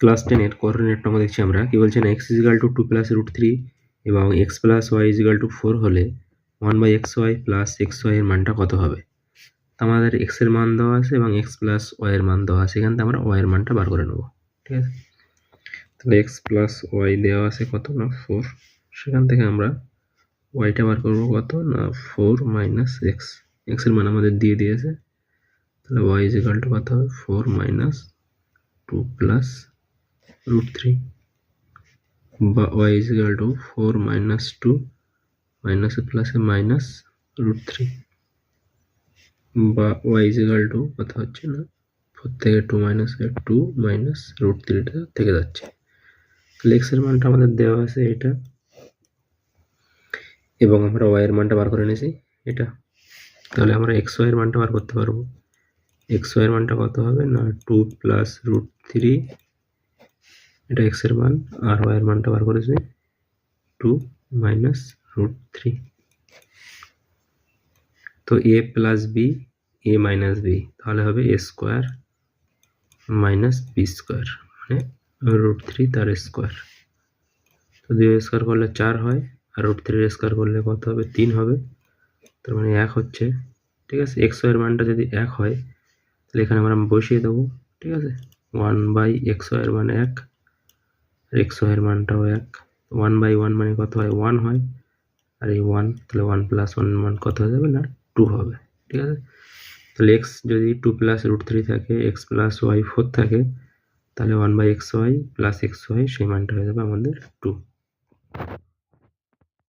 Class টেনের coordinate নম্বর দেখছি আমরা। কি বলছেন x equal to two plus root three এবং x plus y equal to four হলে one by x y plus x y এর মানটা কত হবে? তো আমাদের এক্সের মান দেওয়া আছে এবং এক্স প্লাস ওয়াই এর মান দেওয়া আছে। এখান থেকে আমরা ওয়াই এর মানটা বার করে নেব। ঠিক আছে? তাহলে এক্স প্লাস ওয়াই দেওয়া আছে কত না? ফোর সেখান থেকে আমরা ওয়াইটা বার করব কত না? ফোর মাইনাস এক্স এক্সের মান আমাদের দিয়ে দিয়েছে। তাহলে ওয়াই ইজিক্যাল টু কত হবে? Four minus two plus root 3 বা y is equal to 4 minus 2 minus a plus a minus root 3 বা y is equal to কথা হচ্ছে না? 4 থেকে 2 minus a 2 minus root 3 টা থেকে যাচ্ছে। তাহলে মানটা আমাদের দেওয়া আছে এটা। এবং আমরা y এর মানটা বার করে নিয়েছি এটা। তাহলে আমরা x, y এর মানটা বার করতে পারব। x, y এর মানটা কত হবে না? 2 প্লাস রুট থ্রি এটা এক্সের মান, আর ওয়াই এর মানটা বার করেছি টু মাইনাস রুট থ্রি তো a plus b a minus b তাহলে হবে a square minus b square মানে রুট থ্রি তার স্কোয়ার তো দুই স্কোয়ার করলে চার হয়, আর রুট থ্রির স্কোয়ার করলে কত হবে? তিন হবে। তার মানে এক হচ্ছে, ঠিক আছে? এক্স ওয়ের মানটা যদি এক হয়, তাহলে এখানে আমরা বসিয়ে দেবো, ঠিক আছে? ওয়ান বাই এক্স ওয়ের মানে এক। এক্সের মানটাও এক। ওয়ান বাই ওয়ান মানে কত হয়? ওয়ান হয়। আর এই ওয়ান তাহলে ওয়ান প্লাস ওয়ান মান কত হয়ে যাবে? না টু হবে। ঠিক আছে? তাহলে এক্স যদি টু প্লাস রুট থ্রি থাকে এক্স প্লাস ওয়াই ফোর থাকে, তাহলে one by x y plus x y সেই মানটা হয়ে যাবে আমাদের টু